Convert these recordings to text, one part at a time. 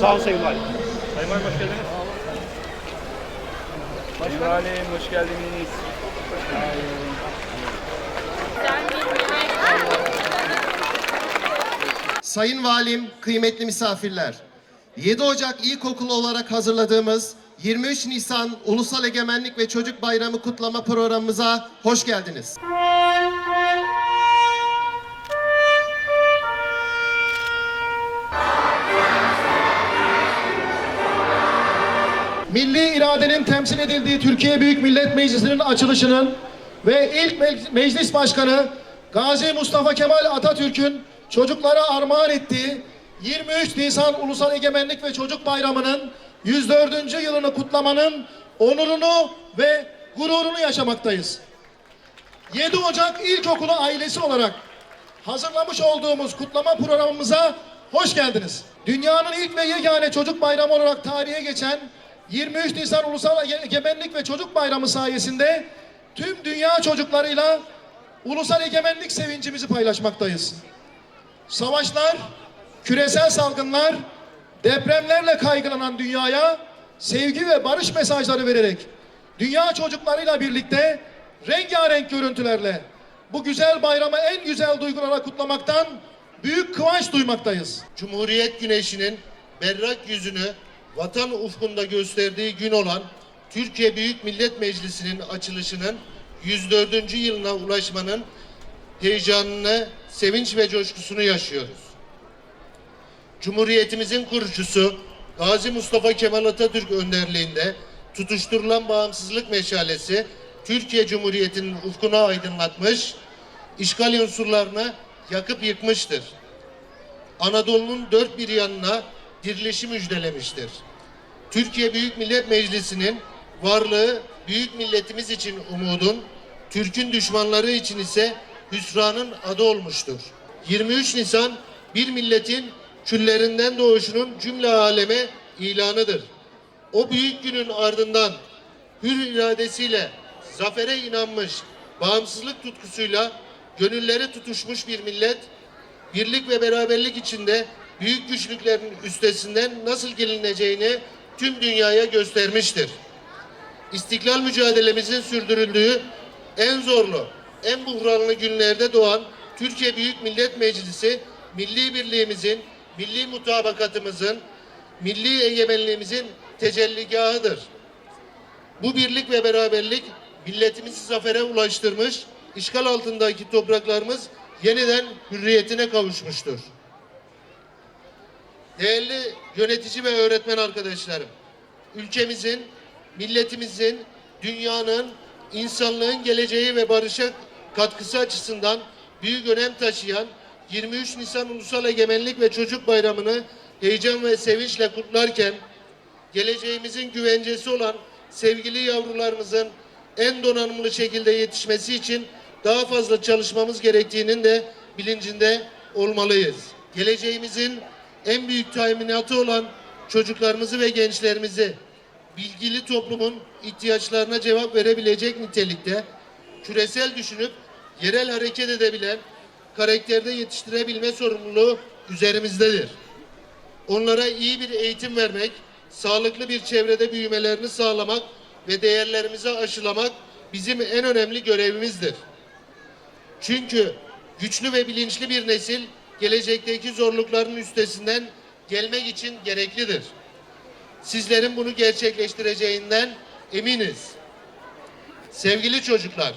Sağ olun Sayın Valim. Sayın Valim hoş geldiniz. Sayın Valim hoş geldiniz. Sayın Valim, kıymetli misafirler. 7 Ocak İlkokulu olarak hazırladığımız 23 Nisan Ulusal Egemenlik ve Çocuk Bayramı kutlama programımıza hoş geldiniz. Milli iradenin temsil edildiği Türkiye Büyük Millet Meclisi'nin açılışının ve ilk me- meclis başkanı Gazi Mustafa Kemal Atatürk'ün çocuklara armağan ettiği 23 Nisan Ulusal Egemenlik ve Çocuk Bayramı'nın 104. yılını kutlamanın onurunu ve gururunu yaşamaktayız. 7 Ocak İlkokulu ailesi olarak hazırlamış olduğumuz kutlama programımıza hoş geldiniz. Dünyanın ilk ve yegane çocuk bayramı olarak tarihe geçen 23 Nisan Ulusal Ege- Egemenlik ve Çocuk Bayramı sayesinde tüm dünya çocuklarıyla ulusal egemenlik sevincimizi paylaşmaktayız. Savaşlar, küresel salgınlar, depremlerle kaygılanan dünyaya sevgi ve barış mesajları vererek dünya çocuklarıyla birlikte rengarenk görüntülerle bu güzel bayramı en güzel duygularla kutlamaktan büyük kıvanç duymaktayız. Cumhuriyet güneşinin berrak yüzünü vatan ufkunda gösterdiği gün olan Türkiye Büyük Millet Meclisi'nin açılışının 104. yılına ulaşmanın heyecanını, sevinç ve coşkusunu yaşıyoruz. Cumhuriyetimizin kurucusu Gazi Mustafa Kemal Atatürk önderliğinde tutuşturulan bağımsızlık meşalesi Türkiye Cumhuriyeti'nin ufkunu aydınlatmış, işgal unsurlarını yakıp yıkmıştır. Anadolu'nun dört bir yanına dirilişi müjdelemiştir. Türkiye Büyük Millet Meclisi'nin varlığı büyük milletimiz için umudun, Türk'ün düşmanları için ise hüsranın adı olmuştur. 23 Nisan bir milletin küllerinden doğuşunun cümle aleme ilanıdır. O büyük günün ardından hür iradesiyle zafere inanmış, bağımsızlık tutkusuyla gönülleri tutuşmuş bir millet, birlik ve beraberlik içinde büyük güçlüklerin üstesinden nasıl gelineceğini tüm dünyaya göstermiştir. İstiklal mücadelemizin sürdürüldüğü en zorlu, en buhranlı günlerde doğan Türkiye Büyük Millet Meclisi, milli birliğimizin, milli mutabakatımızın, milli egemenliğimizin tecelligahıdır. Bu birlik ve beraberlik milletimizi zafere ulaştırmış, işgal altındaki topraklarımız yeniden hürriyetine kavuşmuştur. Değerli yönetici ve öğretmen arkadaşlarım, ülkemizin, milletimizin, dünyanın, insanlığın geleceği ve barışa katkısı açısından büyük önem taşıyan 23 Nisan Ulusal Egemenlik ve Çocuk Bayramı'nı heyecan ve sevinçle kutlarken geleceğimizin güvencesi olan sevgili yavrularımızın en donanımlı şekilde yetişmesi için daha fazla çalışmamız gerektiğinin de bilincinde olmalıyız. Geleceğimizin en büyük teminatı olan çocuklarımızı ve gençlerimizi bilgili toplumun ihtiyaçlarına cevap verebilecek nitelikte küresel düşünüp yerel hareket edebilen karakterde yetiştirebilme sorumluluğu üzerimizdedir. Onlara iyi bir eğitim vermek, sağlıklı bir çevrede büyümelerini sağlamak ve değerlerimizi aşılamak bizim en önemli görevimizdir. Çünkü güçlü ve bilinçli bir nesil gelecekteki zorlukların üstesinden gelmek için gereklidir. Sizlerin bunu gerçekleştireceğinden eminiz. Sevgili çocuklar,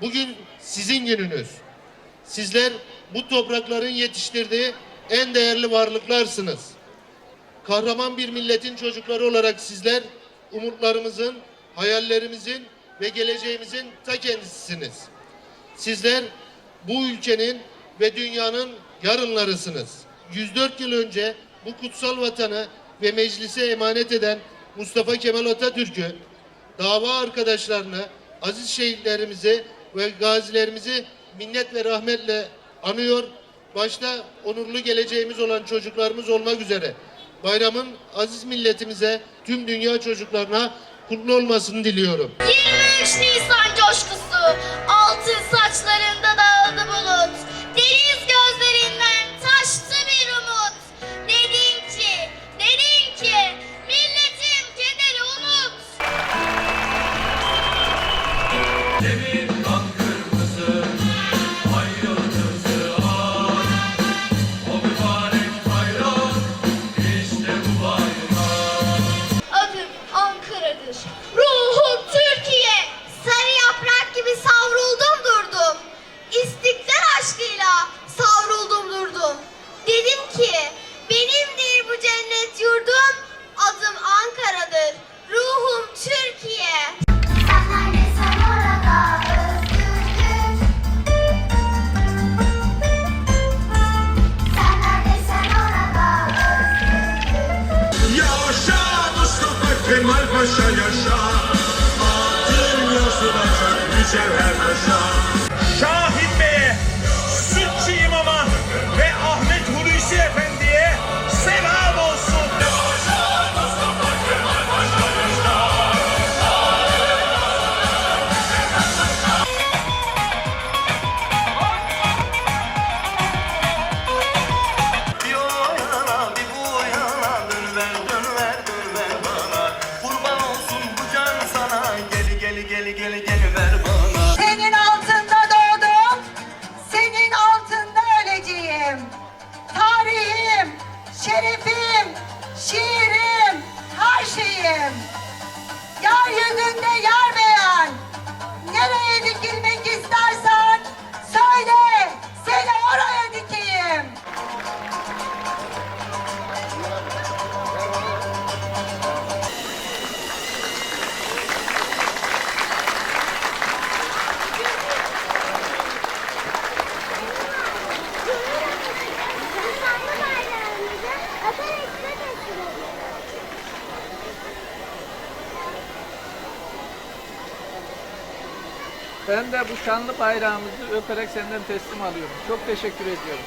bugün sizin gününüz. Sizler bu toprakların yetiştirdiği en değerli varlıklarsınız. Kahraman bir milletin çocukları olarak sizler umutlarımızın, hayallerimizin ve geleceğimizin ta kendisisiniz. Sizler bu ülkenin ve dünyanın yarınlarısınız. 104 yıl önce bu kutsal vatanı ve meclise emanet eden Mustafa Kemal Atatürk'ü, dava arkadaşlarını, aziz şehitlerimizi ve gazilerimizi minnet ve rahmetle anıyor. Başta onurlu geleceğimiz olan çocuklarımız olmak üzere bayramın aziz milletimize, tüm dünya çocuklarına kutlu olmasını diliyorum. 23 Nisan coşkusu altın saçlarında dağıldı bulut deniz gözlerinden Demir future ever shall. Ben de bu şanlı bayrağımızı öperek senden teslim alıyorum. Çok teşekkür ediyorum.